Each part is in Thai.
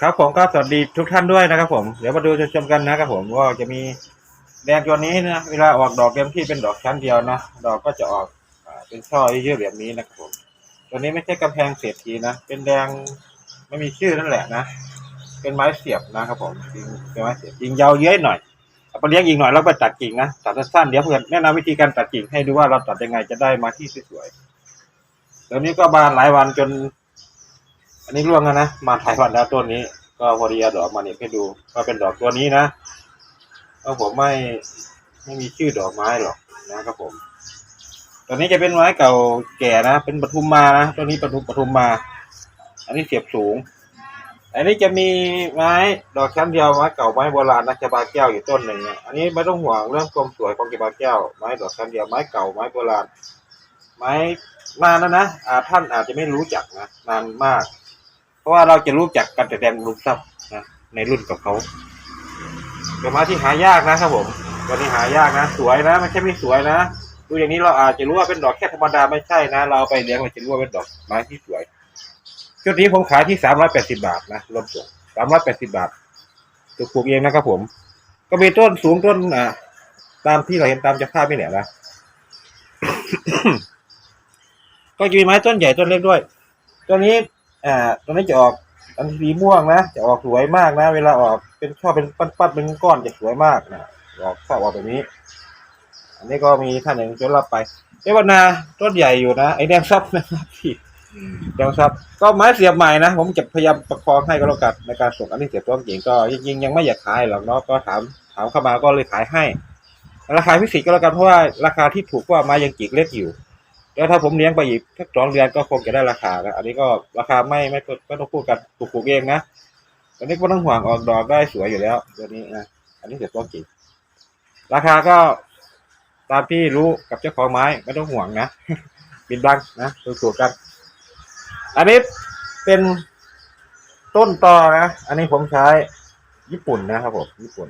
ครับผมก็สวัสดีทุกท่านด้วยนะครับผม เดี๋ยวมาดูชมกันนะครับผมว่าจะมีแดงตัวนี้นะเวลาออกดอกเต็มที่เป็นดอกชั้นเดียวนะดอกก็จะออกเป็นช่อเยอะๆแบบนี้นะครับผมตัวนี้ไม่ใช่กำแพงเศรษฐีนะเป็นแดงไม่มีชื่อนั่นแหละนะเป็นไม้เสียบนะครับผมเป็นไม้เสียบยิงยาวเย้ยหน่อยเอาไปเลี้ยงอีกหน่อยแล้วไปตัดกิ่งนะตัดสั้นๆเดี๋ยวเพื่อนแนะนำวิธีการตัดกิ่งให้ดูว่าเราตัดยังไงจะได้มาที่สวยๆตัวนี้ก็บานหลายวันจน อันนี้ร่วงแล้วนะ มาหลายวันแล้วต้นนี้ ก็พอดีเอาดอกมาเนี่ยให้ดูว่าเป็นดอกตัวนี้นะก็ผมไม่ไม่มีชื่อดอกไม้หรอกนะครับผมตัวนี้จะเป็นไม้เก่าแก่นะ เป็นปทุมมานะตัวนี้ปทุมปทุมมา อันนี้เสียบสูง อันนี้จะมีไม้ดอกชั้นเดียวไม้เก่าไม้โบราณนะจะบาแก้วอยู่ต้นหนึ่งอันนี้ไม่ต้องห่วงเรื่องความสวยของจะบาแก้ว ไม้ดอกชั้นเดียวไม้เก่าไม้โบราณ ไม้นานแล้วนะอาท่านอาจจะไม่รู้จักนะนานมาก เพราะว่าเราจะรู้จักกันแต่แดงลุมซับนะในรุ่นกับเขาเป็นไม้ที่หายากนะครับผมตัวนี้หายากนะ สวยนะไม่ใช่ไม่สวยนะดูอย่างนี้เราอาจจะรู้ว่าเป็นดอกแค่ธรรมดาไม่ใช่นะ เราเอาไปเลี้ยงเราจะรู้ว่าเป็นดอกไม้ที่สวยชุดนี้ผมขายที่สามร้อยแปดสิบาทนะรวมส่งสามร้อยแปดสิบาทตัวปลูกเองนะครับผม ก็มีต้นสูงต้นอ่าตามที่เราเห็นตามจากภาพนี่แหละนะก็จะมีไม้ต้นใหญ่ต้นเล็กด้วย ตัวนี้ อ่าตัวนี้จะออกอันสีม่วงนะ จะออกสวยมากนะ เวลาออกเป็นช่อเป็นปั้นๆเป็นก้อนจะสวยมากนะออกชอบออกแบบนี้ อันนี้ก็มีท่านหนึ่งจะรับไปเอวนาต้นใหญ่อยู่นะไอ้แดงซับนะครับพี่แดงซับก็ไม้เสียบใหม่นะผมจะพยายามประคองให้ก็แล้วกันในการส่งอันนี้เสียบตัวจริงก็จริงๆยังไม่อยากขายหรอกเนาะก็ถามถามเข้ามาก็เลยขายให้ ราคาพิเศษก็แล้วกันเพราะว่าราคาที่ถูกกว่าไม้ยังจิกเล็กอยู่ แล้วถ้าผมเลี้ยงไปอีกสักสองเดือนก็คงจะได้ราคานะอันนี้ก็ราคาไม่ไม่ไม่ต้องพูดกันปลูกปลูกเองนะอันนี้ก็ต้องห่วงออกดอกได้สวยอยู่แล้วตัวนี้นะอันนี้เสร็จตัวจริงราคาก็ตามที่รู้กับเจ้าของไม้ไม่ต้องห่วงนะบินบังนะถูกๆกัน อันนี้เป็นต้นตอนะ อันนี้ผมใช้ญี่ปุ่นนะครับผมญี่ปุ่น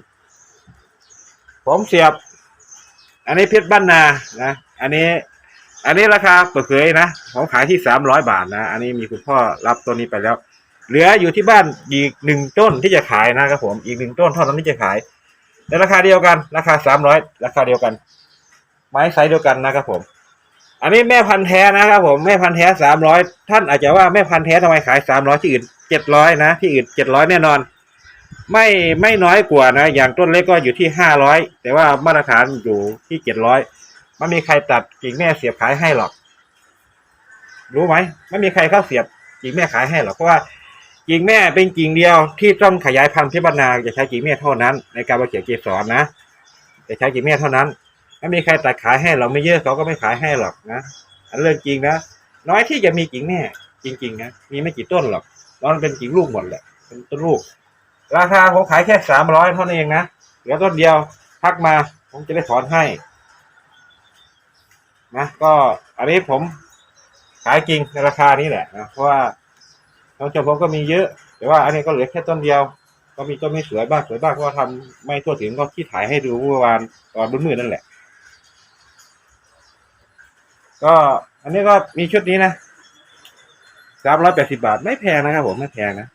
ผมเสียบ อันนี้เพชรบ้านนานะ อันนี้ อันนี้ราคาเปิดเผยนะผมขายที่สามร้อยบาทนะ อันนี้มีคุณพ่อรับตัวนี้ไปแล้ว เหลืออยู่ที่บ้านอีกหนึ่งต้นที่จะขายนะครับผม อีกหนึ่งต้นเท่านั้นที่จะขาย ในราคาเดียวกัน ราคาสามร้อยราคาเดียวกัน ไม้ไซส์เดียวกันนะครับผม อันนี้แม่พันธุ์แท้นะครับผม แม่พันธุ์แท้สามร้อยท่านอาจจะว่าแม่พันธุ์แท้ทำไมขายสามร้อยที่อื่นเจ็ดร้อยนะ ที่อื่นเจ็ดร้อยแน่นอน ไม่ไม่น้อยกว่านะ อย่างต้นเล็กก็อยู่ที่ห้าร้อยแต่ว่ามาตรฐานอยู่ที่เจ็ดร้อย ไม่มีใครตัดกิ่งแม่เสียบขายให้หรอก รู้ไหมไม่มีใครเข้าเสียบกิ่งแม่ขายให้หรอกเพราะว่ากิ่งแม่เป็นกิ่งเดียวที่ต้องขยายพันธุ์พิบรรณาจะใช้กิ่งแม่เท่านั้น ในการมาเกี่ยวเกสรนะจะใช้กิ่งแม่เท่านั้นไม่มีใครตัดขายให้เราไม่เยอะเขาก็ไม่ขายให้หรอกนะอันเรื่องจริงนะน้อยที่จะมีกิ่งแม่ จริงๆนะมีไม่กี่ต้นหรอกตอนเป็นกิ่งลูกหมดแหละเป็นต้นลูก ราคาผมขายแค่สามร้อยเท่านั้นเองนะเหลือต้นเดียวทักมาผมจะได้ถอนให้ นะก็อันนี้ผมขายจริงในราคานี้แหละนะเพราะว่าน้องจมผมก็มีเยอะ แต่ว่าอันนี้ก็เหลือแค่ต้นเดียว ก็มีต้นไม่สวยบ้างสวยบ้างเพราะว่าทำไม่ทั่วถึงก็ที่ถ่ายให้ดูเมื่อวานตอนมืดๆนั่นแหละ ก็อันนี้ก็มีชุดนี้นะสามร้อยแปดสิบาทไม่แพงนะครับผมไม่แพงนะ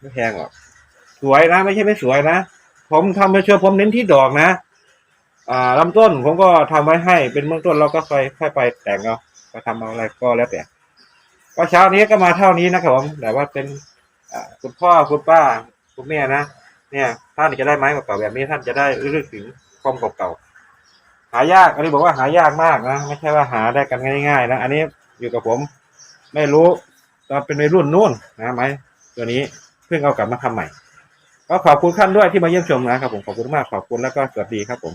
ไม่แพงหรอกสวยนะ ไม่ใช่ไม่สวยนะ ผมทำไปเชื่อผมเน้นที่ดอกนะ อ่าลำต้นผมก็ทำไว้ให้เป็นเบื้องต้นเราก็ค่อยค่อยไปแต่งเอาไปทำเอาอะไรก็แล้วแต่ก็เช้านี้ก็มาเท่านี้นะครับผมแต่ว่าเป็นคุณพ่อคุณป้าคุณแม่นะเนี่ยท่านจะได้ไม้เก่าแบบนี้ท่านจะได้รู้ถึงความเก่าๆหายากอันนี้บอกว่าหายากมากนะไม่ใช่ว่าหาได้กันง่ายๆนะอันนี้อยู่กับผม ไม่รู้ตอนเป็นในรุ่นนู่นนะไม้ตัวนี้เพิ่งเอากลับมาทำใหม่ ก็ขอบคุณท่านด้วยที่มาเยี่ยมชมนะครับผมขอบคุณมากขอบคุณแล้วก็สวัสดีครับผม